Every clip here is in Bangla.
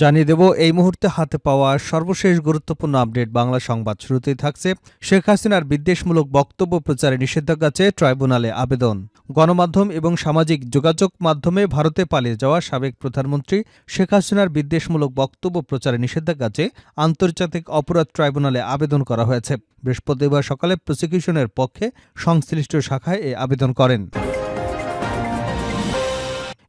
জানিয়ে দেব, এই মুহূর্তে হাতে পাওয়া সর্বশেষ গুরুত্বপূর্ণ আপডেট বাংলা সংবাদ শুরুতেই থাকছে। শেখ হাসিনার বিদ্বেষমূলক বক্তব্য প্রচারে নিষেধাজ্ঞা চেয়ে ট্রাইব্যুনালে আবেদন। গণমাধ্যম এবং সামাজিক যোগাযোগ মাধ্যমে ভারতে পালিয়ে যাওয়া সাবেক প্রধানমন্ত্রী শেখ হাসিনার বিদ্বেষমূলক বক্তব্য প্রচারে নিষেধাজ্ঞা চেয়ে আন্তর্জাতিক অপরাধ ট্রাইব্যুনালে আবেদন করা হয়েছে। বৃহস্পতিবার সকালে প্রসিকিউশনের পক্ষে সংশ্লিষ্ট শাখায় এ আবেদন করেন।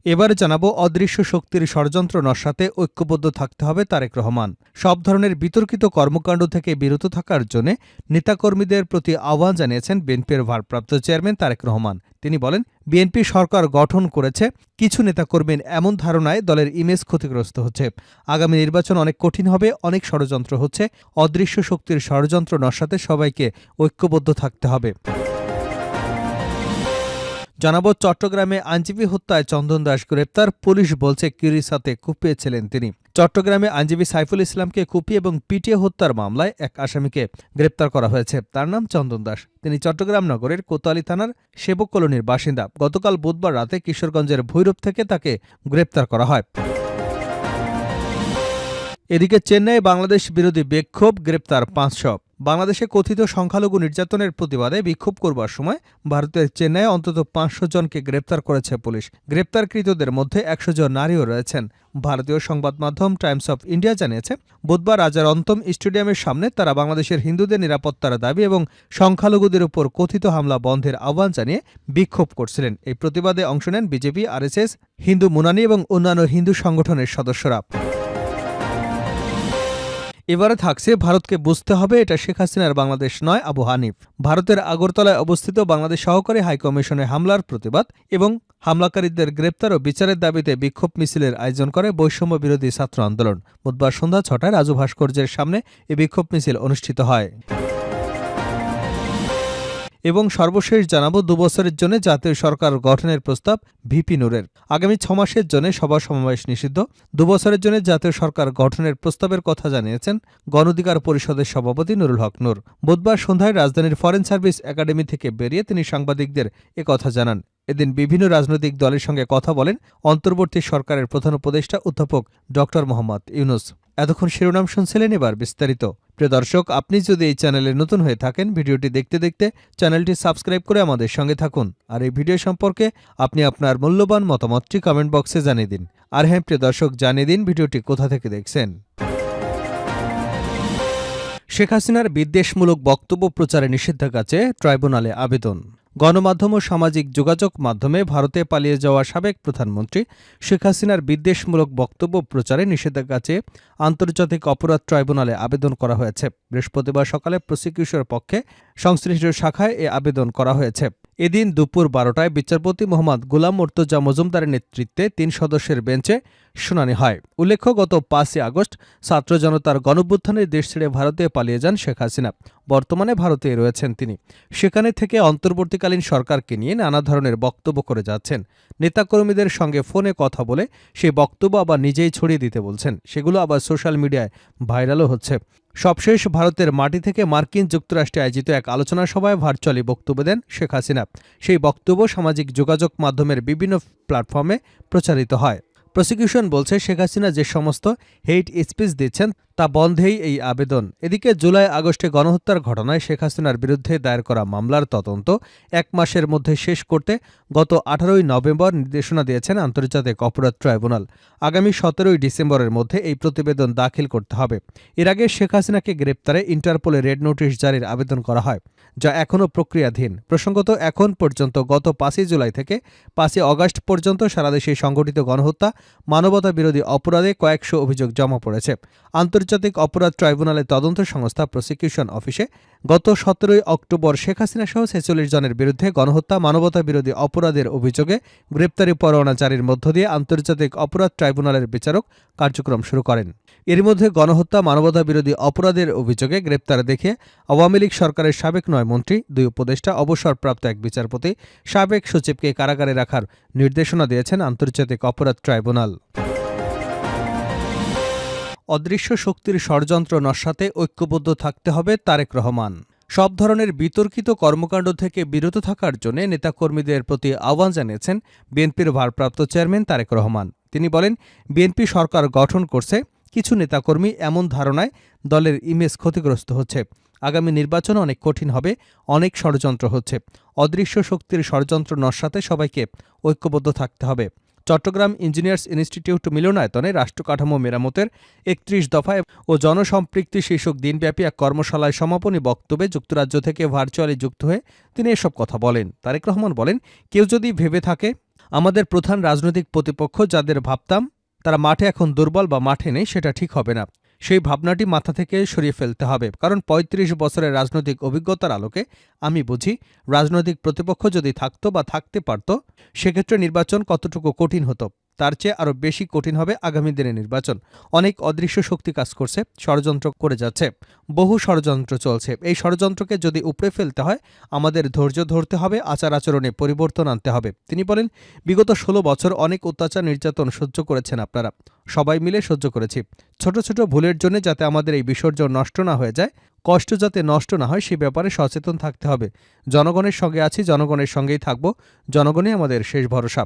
এবারে জানাব অদৃশ্য শক্তির ষড়যন্ত্র নস্যাতে ঐক্যবদ্ধ থাকতে হবে তারেক রহমান। সব ধরনের বিতর্কিত কর্মকাণ্ড থেকে বিরত থাকার জন্য নেতাকর্মীদের প্রতি আহ্বান জানিয়েছেন বিএনপির ভারপ্রাপ্ত চেয়ারম্যান তারেক রহমান। তিনি বলেন, বিএনপি সরকার গঠন করেছে, কিছু নেতাকর্মীর এমন ধারণায় দলের ইমেজ ক্ষতিগ্রস্ত হচ্ছে। আগামী নির্বাচন অনেক কঠিন হবে, অনেক ষড়যন্ত্র হচ্ছে, অদৃশ্য শক্তির ষড়যন্ত্র নস্যাতে সবাইকে ঐক্যবদ্ধ থাকতে হবে। জানাব, চট্টগ্রামে আইনজীবী হত্যায় চন্দন দাস গ্রেপ্তার। পুলিশ বলছে কিরিসাতে কুপিয়েছিলেন তিনি। চট্টগ্রামে আইনজীবী সাইফুল ইসলামকে কুপিয়ে এবং পিটিয়ে হত্যার মামলায় এক আসামিকে গ্রেপ্তার করা হয়েছে। তার নাম চন্দন দাস তিনি চট্টগ্রাম নগরের কোতোয়ালি থানার সেবক কলোনির বাসিন্দা। গতকাল বুধবার রাতে কিশোরগঞ্জের ভৈরব থেকে তাকে গ্রেপ্তার করা হয়। এদিকে চেন্নাই বাংলাদেশ বিরোধী বিক্ষোভ, গ্রেপ্তার পাঁচশো। বাংলাদেশে কথিত সংখ্যালঘু নির্যাতনের প্রতিবাদে বিক্ষোভ করবার সময় ভারতের চেন্নাইয়ে অন্তত পাঁচশো জনকে গ্রেপ্তার করেছে পুলিশ। গ্রেপ্তারকৃতদের মধ্যে একশো জন নারীও রয়েছেন। ভারতীয় সংবাদ মাধ্যম টাইমস অফ ইন্ডিয়া জানিয়েছে, বুধবার রাজার অন্তম স্টেডিয়ামের সামনে তারা বাংলাদেশের হিন্দুদের নিরাপত্তার দাবি এবং সংখ্যালঘুদের উপর কথিত হামলা বন্ধের আহ্বান জানিয়ে বিক্ষোভ করছিলেন। এই প্রতিবাদে অংশ নেন বিজেপি, আরএসএস, হিন্দু মুনানি এবং অন্যান্য হিন্দু সংগঠনের সদস্যরা। এবারে থাকছে ভারতকে বুঝতে হবে, এটা শেখ হাসিনার বাংলাদেশ নয়, আবু হানিফ। ভারতের আগরতলায় অবস্থিত বাংলাদেশ সহকারী হাইকমিশনে হামলার প্রতিবাদ এবং হামলাকারীদের গ্রেপ্তার ও বিচারের দাবিতে বিক্ষোভ মিছিলের আয়োজন করে বৈষম্য বিরোধী ছাত্র আন্দোলন। বুধবার সন্ধ্যা ছটায় রাজু ভাস্কর্যের সামনে এই বিক্ষোভ মিছিল অনুষ্ঠিত হয়। এবং সর্বশেষ জানাব দুবছরের জন্য জাতীয় সরকার গঠনের প্রস্তাব ভিপি নুরের। আগামী ছ মাসের জন্য সভা সমাবেশ নিষিদ্ধ। দুবছরের জন্য জাতীয় সরকার গঠনের প্রস্তাবের কথা জানিয়েছেন গণধিকার পরিষদের সভাপতি নুরুল হক নূর। বুধবার সন্ধ্যায় রাজধানীর ফরেন সার্ভিস একাডেমি থেকে বেরিয়ে তিনি সাংবাদিকদের কথা জানান। এদিন বিভিন্ন রাজনৈতিক দলের সঙ্গে কথা বলেন অন্তর্বর্তী সরকারের প্রধান উপদেষ্টা অধ্যাপক ড মোহাম্মদ ইউনুস। এতক্ষণ শিরোনাম শুনছিলেন এবার বিস্তারিত। প্রিয় দর্শক, আপনি যদি এই চ্যানেলে নতুন হয়ে থাকেন, ভিডিওটি দেখতে দেখতে চ্যানেলটি সাবস্ক্রাইব করে আমাদের সঙ্গে থাকুন। আর এই ভিডিও সম্পর্কে আপনি আপনার মূল্যবান মতামতটি কমেন্ট বক্সে জানিয়ে দিন। আর হ্যাঁ প্রিয় দর্শক, জানিয়ে দিন ভিডিওটি কোথা থেকে দেখছেন। শেখ হাসিনার বিদ্বেষমূলক বক্তব্য প্রচারে নিষেধাজ্ঞা চেয়ে ট্রাইব্যুনালে আবেদন। গণমাধ্যম ও সামাজিক যোগাযোগ মাধ্যমে ভারতে পালিয়ে যাওয়া সাবেক প্রধানমন্ত্রী শেখ হাসিনার বিদ্বেষমূলক বক্তব্য প্রচারে নিষেধাজ্ঞা চেয়ে আন্তর্জাতিক অপরাধ ট্রাইব্যুনালে আবেদন করা হয়েছে। বৃহস্পতিবার সকালে প্রসিকিউশনের পক্ষে সংশ্লিষ্ট শাখায় এ আবেদন করা হয়েছে। এদিন দুপুর বারোটায় বিচারপতি মোহাম্মদ গুলাম মর্তজা মজুমদারের নেতৃত্বে তিন সদস্যের বেঞ্চে শুনানি হয়। উল্লেখ্য, গত পাঁচই আগস্ট ছাত্র জনতার গণভ্যুত্থানের দেশ ছেড়ে ভারতে পালিয়ে যান শেখ হাসিনা। বর্তমানে ভারতে রয়েছেন তিনি। সেখানে থেকে অন্তর্বর্তীকালীন সরকারকে নিয়ে নানা ধরনের বক্তব্য করে যাচ্ছেন। নেতাকর্মীদের সঙ্গে ফোনে কথা বলে সেই বক্তব্য আবার নিজেই ছড়িয়ে দিতে বলছেন। সেগুলো আবার সোশ্যাল মিডিয়ায় ভাইরালও হচ্ছে। সবশেষ ভারতের মাটি থেকে মার্কিন যুক্তরাষ্ট্রে আয়োজিত এক আলোচনা সভায় ভার্চুয়ালি বক্তব্য দেন শেখ হাসিনা। সেই বক্তব্য সামাজিক যোগাযোগ মাধ্যমের বিভিন্ন প্ল্যাটফর্মে প্রচারিত হয়। প্রসিকিউশন বলছে শেখ হাসিনা যে সমস্ত হেইট স্পিচ দিচ্ছেন তা বন্ধেই এই আবেদন। এদিকে জুলাই আগস্টে গণহত্যার ঘটনায় শেখ হাসিনার বিরুদ্ধে দায়ের করা মামলার তদন্ত এক মাসের মধ্যে শেষ করতে গত আঠারোই নভেম্বর নির্দেশনা দিয়েছেন আন্তর্জাতিক অপরাধ ট্রাইব্যুনাল। আগামী সতেরোই ডিসেম্বরের মধ্যে এই প্রতিবেদন দাখিল করতে হবে। এর আগে শেখ হাসিনাকে গ্রেপ্তারে ইন্টারপোলে রেড নোটিশ জারির আবেদন করা হয়, যা এখনও প্রক্রিয়াধীন। প্রসঙ্গত, এখন পর্যন্ত গত পাঁচই জুলাই থেকে পাঁচই অগাস্ট পর্যন্ত সারা দেশে সংঘটিত গণহত্যা মানবতা বিরোধী অপরাধে কয়েকশো অভিযোগ জমা পড়েছে। আন্তর্জাতিক অপরাধ ট্রাইব্যুনালের তদন্ত সংস্থা প্রসিকিউশন অফিসে গত সতেরোই অক্টোবর শেখ হাসিনা সহ ছেচল্লিশ জনের বিরুদ্ধে গণহত্যা মানবতা বিরোধী অপরাধের অভিযোগে গ্রেপ্তারি পরোয়ানা জারির মধ্য দিয়ে আন্তর্জাতিক অপরাধ ট্রাইব্যুনালের বিচারক কার্যক্রম শুরু করেন। এর মধ্যে গণহত্যা মানবতা বিরোধী অপরাধের অভিযোগে গ্রেপ্তার দেখে আওয়ামী লীগ সরকারের সাবেক নয় মন্ত্রী, দুই উপদেষ্টা, অবসরপ্রাপ্ত এক বিচারপতি, সাবেক সচিবকে কারাগারে রাখার নির্দেশনা দিয়েছেন আন্তর্জাতিক অপরাধ ট্রাইব্যুনাল। অদৃশ্য শক্তির ষড়যন্ত্র নস্যাতে ঐক্যবদ্ধ থাকতে হবে তারেক রহমান। সব ধরনের বিতর্কিত কর্মকাণ্ড থেকে বিরত থাকার জন্য নেতাকর্মীদের প্রতি আহ্বান জানিয়েছেন বিএনপির ভারপ্রাপ্ত চেয়ারম্যান তারেক রহমান। তিনি বলেন, বিএনপি সরকার গঠন করছে, কিছু নেতাকর্মী এমন ধারণায় দলের ইমেজ ক্ষতিগ্রস্ত হচ্ছে। আগামী নির্বাচন অনেক কঠিন হবে, অনেক ষড়যন্ত্র হচ্ছে। অদৃশ্য শক্তির ষড়যন্ত্র নস্যাতে সবাইকে ঐক্যবদ্ধ থাকতে হবে। চট্টগ্রাম ইঞ্জিনিয়ার্স ইনস্টিটিউট মিলনায়তনে রাষ্ট্রকাঠামো মেরামতের একত্রিশ দফায় ও জনসম্পৃক্তি শীর্ষক দিনব্যাপী এক কর্মশালায় সমাপনী বক্তব্যে যুক্তরাজ্য থেকে ভার্চুয়ালি যুক্ত হয়ে তিনি এসব কথা বলেন। তারেক রহমান বলেন, কেউ যদি ভেবে থাকে, আমাদের প্রধান রাজনৈতিক প্রতিপক্ষ যাদের ভাবতাম, তারা মাঠে এখন দুর্বল বা মাঠে নেই, সেটা ঠিক হবে না। সেই ভাবনাটি মাথা থেকে সরিয়ে ফেলতে হবে। কারণ ৩৫ বছরের রাজনৈতিক অভিজ্ঞতার আলোকে আমি বুঝি, রাজনৈতিক প্রতিপক্ষ যদি থাকত বা থাকতে পারত, সেক্ষেত্রে নির্বাচন কতটুকু কঠিন হতো। তার চেয়ে আরও বেশি কঠিন হবে আগামী দিনের নির্বাচন। অনেক অদৃশ্য শক্তি কাজ করছে, ষড়যন্ত্র করে যাচ্ছে, বহু ষড়যন্ত্র চলছে। এই ষড়যন্ত্রকে যদি উপড়ে ফেলতে হয়, আমাদের ধৈর্য ধরতে হবে আচার আচরণে পরিবর্তন আনতে হবে। তিনি বলেন, বিগত ষোলো বছর অনেক অত্যাচার, নির্যাতন সহ্য করেছেন আপনারা। সবাই মিলে সহ্য করেছি। ছোট ছোট ভুলের জন্য যাতে আমাদের এই বিসর্জন নষ্ট না হয়ে যায়, কষ্ট যাতে নষ্ট না হয়, সে ব্যাপারে সচেতন থাকতে হবে। জনগণের সঙ্গে আছি, জনগণের সঙ্গেই থাকব, জনগণই আমাদের শেষ ভরসা।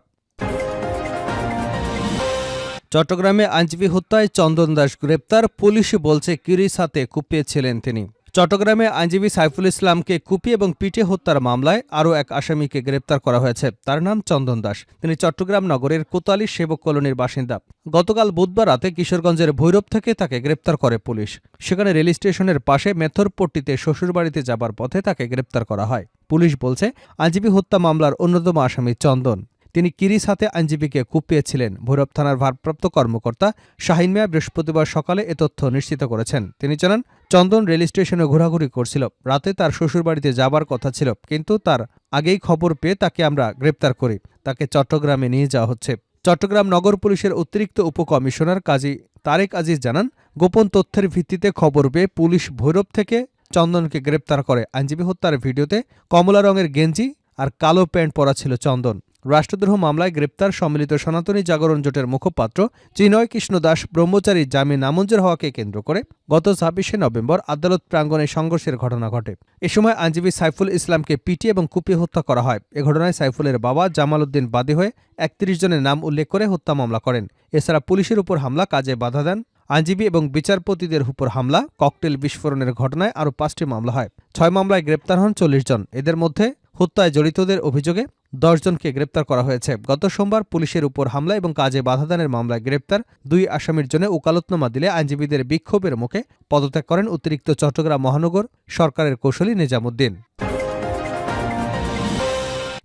চট্টগ্রামে আইনজীবী হত্যায় চন্দন দাস গ্রেপ্তার। পুলিশ বলছে কিরিস হাতে কুপিয়েছিলেন তিনি। চট্টগ্রামে আইনজীবী সাইফুল ইসলামকে কুপি এবং পিটে হত্যার মামলায় আরও এক আসামিকে গ্রেপ্তার করা হয়েছে। তার নাম চন্দন দাস। তিনি চট্টগ্রাম নগরের কোতালি সেবক কলোনির বাসিন্দা। গতকাল বুধবার রাতে কিশোরগঞ্জের ভৈরব থেকে তাকে গ্রেপ্তার করে পুলিশ। সেখানে রেল স্টেশনের পাশে মেথরপট্টিতে শ্বশুরবাড়িতে যাবার পথে তাকে গ্রেপ্তার করা হয়। পুলিশ বলছে, আইনজীবী হত্যা মামলার অন্যতম আসামি চন্দন। তিনি কিরিস হাতে আইনজীবীকে কুপিয়েছিলেন ভৈরব থানার ভারপ্রাপ্ত কর্মকর্তা শাহিন মিয়া বৃহস্পতিবার সকালে এ তথ্য নিশ্চিত করেছেন। তিনি জানান, চন্দন রেল স্টেশনে ঘোরাঘুরি করছিল। রাতে তার শ্বশুরবাড়িতে যাবার কথা ছিল, কিন্তু তার আগেই খবর পেয়ে তাকে আমরা গ্রেপ্তার করি। তাকে চট্টগ্রামে নিয়ে যাওয়া হচ্ছে। চট্টগ্রাম নগর পুলিশের অতিরিক্ত উপকমিশনার কাজী তারেক আজিজ জানান, গোপন তথ্যের ভিত্তিতে খবর পেয়ে পুলিশ ভৈরব থেকে চন্দনকে গ্রেপ্তার করে। আইনজীবী হত্যার ভিডিওতে কমলা রঙের গেঞ্জি আর কালো প্যান্ট পরা ছিল চন্দন। রাষ্ট্রদ্রোহ মামলায় গ্রেপ্তার সম্মিলিত সনাতনী জাগরণ জোটের মুখপাত্র চিনয় কৃষ্ণ দাস ব্রহ্মচারী জামিন নামঞ্জুর হওয়াকে কেন্দ্র করে গত ছাব্বিশে নভেম্বর আদালত প্রাঙ্গণে সংঘর্ষের ঘটনা ঘটে। এ সময় আইনজীবী সাইফুল ইসলামকে পিটিয়ে এবং কুপিয়ে হত্যা করা হয়। এ ঘটনায় সাইফুলের বাবা জামাল উদ্দিন বাদী হয়ে একত্রিশ জনের নাম উল্লেখ করে হত্যা মামলা করেন। এছাড়া পুলিশের উপর হামলা কাজে বাধা দেন। আইনজীবী এবং বিচারপতিদের উপর হামলা, ককটেল বিস্ফোরণের ঘটনায় আরও পাঁচটি মামলা হয়। ছয় মামলায় গ্রেপ্তার হন চল্লিশ জন। এদের মধ্যে হত্যায় জড়িতদের অভিযোগে দশজনকে গ্রেপ্তার করা হয়েছে। গত সোমবার পুলিশের উপর হামলা এবং কাজে বাধাদানের মামলায় গ্রেপ্তার দুই আসামির জন্য ওকালতনামা দিলে আইনজীবীদের বিক্ষোভের মুখে পদত্যাগ করেন অতিরিক্ত চট্টগ্রাম মহানগর সরকারের কৌশলী নিজামুদ্দিন।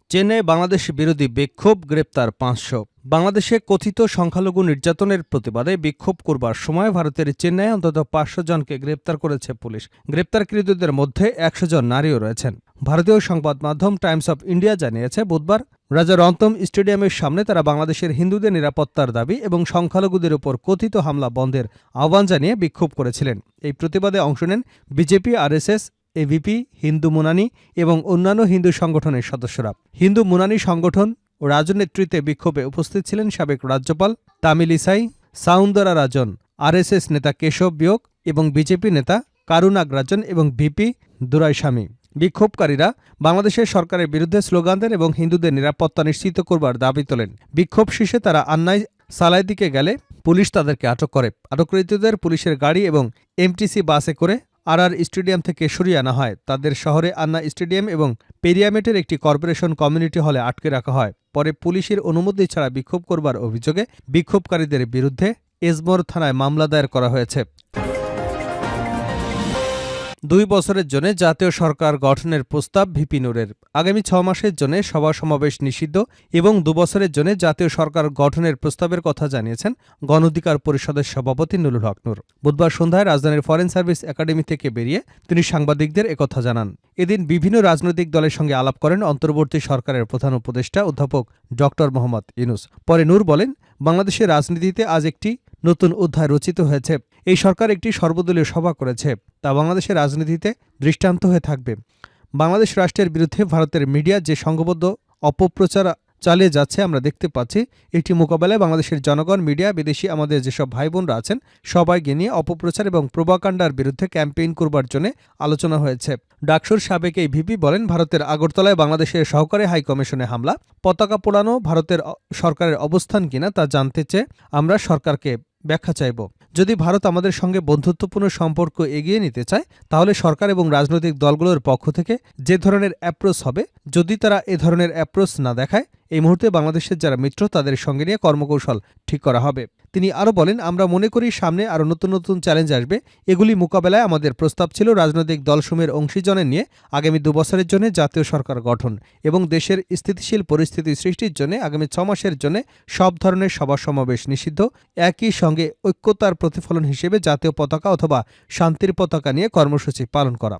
চেন্নাই বাংলাদেশ বিরোধী বিক্ষোভ, গ্রেপ্তার পাঁচশো। বাংলাদেশে কথিত সংখ্যালঘু নির্যাতনের প্রতিবাদে বিক্ষোভ করবার সময় ভারতের চেন্নাই অন্তত পাঁচশো জনকে গ্রেপ্তার করেছে পুলিশ। গ্রেপ্তারকৃতদের মধ্যে একশো জন নারীও রয়েছেন। ভারতীয় সংবাদ মাধ্যম টাইমস অব ইন্ডিয়া জানিয়েছে, বুধবার রাজা রন্তম স্টেডিয়ামের সামনে তারা বাংলাদেশের হিন্দুদের নিরাপত্তার দাবি এবং সংখ্যালঘুদের উপর কথিত হামলা বন্ধের আহ্বান জানিয়ে বিক্ষোভ করেছিলেন। এই প্রতিবাদে অংশ নেন BJP, RSS ABVP Hindu Munnani এবং অন্যান্য হিন্দু সংগঠনের সদস্যরা। হিন্দু মুনানি সংগঠন ও রাজনেতৃত্বে বিক্ষোভে উপস্থিত ছিলেন সাবেক রাজ্যপাল তামিলিসাই সাউন্দরা রাজন, আরএসএস নেতা কেশব বিয়োগ এবং বিজেপি নেতা কারুনাগ রাজন এবং ভিপি দুরাইস্বামী। বিক্ষোভকারীরা বাংলাদেশের সরকারের বিরুদ্ধে স্লোগান দেন এবং হিন্দুদের নিরাপত্তা নিশ্চিত করবার দাবি তোলেন। বিক্ষোভ শেষে তারা আন্নাই সালাই দিকে গেলে পুলিশ তাদেরকে আটক করে। আটককৃতদের পুলিশের গাড়ি এবং এমটিসি বাসে করে আর আর স্টেডিয়াম থেকে সরিয়ে আনা হয়। তাদের শহরে আন্না স্টেডিয়াম এবং পেরিয়ামেটের একটি কর্পোরেশন কমিউনিটি হলে আটকে রাখা হয়। পরে পুলিশের অনুমতি ছাড়া বিক্ষোভ করবার অভিযোগে বিক্ষোভকারীদের বিরুদ্ধে এজমোর থানায় মামলা দায়ের করা হয়েছে। দুই বছরের জন্য জাতীয় সরকার গঠনের প্রস্তাব ভিপি নুরের। আগামী ছ মাসের জন্য সভা সমাবেশ নিষিদ্ধ এবং দুবছরের জন্য জাতীয় সরকার গঠনের প্রস্তাবের কথা জানিয়েছেন গণ অধিকার পরিষদের সভাপতি নুরুল হক নূর। বুধবার সন্ধ্যায় রাজধানীর ফরেন সার্ভিস একাডেমি থেকে বেরিয়ে তিনি সাংবাদিকদের একথা জানান। এদিন বিভিন্ন রাজনৈতিক দলের সঙ্গে আলাপ করেন অন্তর্বর্তী সরকারের প্রধান উপদেষ্টা অধ্যাপক ড মোহাম্মদ ইনুস পরে নূর বলেন, বাংলাদেশের রাজনীতিতে আজ একটি নতুন অধ্যায় রচিত হয়েছে। এই সরকার একটি সর্বদলীয় সভা করেছে, তা বাংলাদেশের রাজনীতিতে দৃষ্টান্ত হয়ে থাকবে। বাংলাদেশ রাষ্ট্রের বিরুদ্ধে ভারতের মিডিয়া যে সংঘবদ্ধ অপপ্রচার চালিয়ে যাচ্ছে আমরা দেখতে পাচ্ছি, এটি মোকাবেলায় বাংলাদেশের জনগণ, মিডিয়া, বিদেশি, আমাদের যেসব ভাই বোনরা আছেন, সবাইকে নিয়ে অপপ্রচার এবং প্রোপাকাণ্ডার বিরুদ্ধে ক্যাম্পেইন করবার জন্য আলোচনা হয়েছে। ডাকসুর সাবেক এই ভিপি বলেন, ভারতের আগরতলায় বাংলাদেশের সহকারী হাই কমিশনে হামলা, পতাকা পোড়ানো ভারতের সরকারের অবস্থান কিনা তা জানতে চেয়ে আমরা সরকারকে ব্যাখ্যা চাইব। যদি ভারত আমাদের সঙ্গে বন্ধুত্বপূর্ণ সম্পর্ক এগিয়ে নিতে চায়, তাহলে সরকার এবং রাজনৈতিক দলগুলোর পক্ষ থেকে যে ধরনের অ্যাপ্রোচ হবে, যদি তারা এ ধরনের অ্যাপ্রোচ না দেখায় এই মুহূর্তে বাংলাদেশের যারা মিত্র, তাদের সঙ্গে নিয়ে কর্মকৌশল ঠিক করা হবে। তিনি আরও বলেন, আমরা মনে করি সামনে আরও নতুন নতুন চ্যালেঞ্জ আসবে। এগুলি মোকাবেলায় আমাদের প্রস্তাব ছিল রাজনৈতিক দলসমূহের অংশীজনের নিয়ে আগামী দুবছরের জন্য জাতীয় সরকার গঠন এবং দেশের স্থিতিশীল পরিস্থিতি সৃষ্টির জন্য আগামী ছ মাসের জন্য সব ধরনের সভা সমাবেশ নিষিদ্ধ। একই সঙ্গে ঐক্যতার প্রতিফলন হিসেবে জাতীয় পতাকা অথবা শান্তির পতাকা নিয়ে কর্মসূচি পালন করা।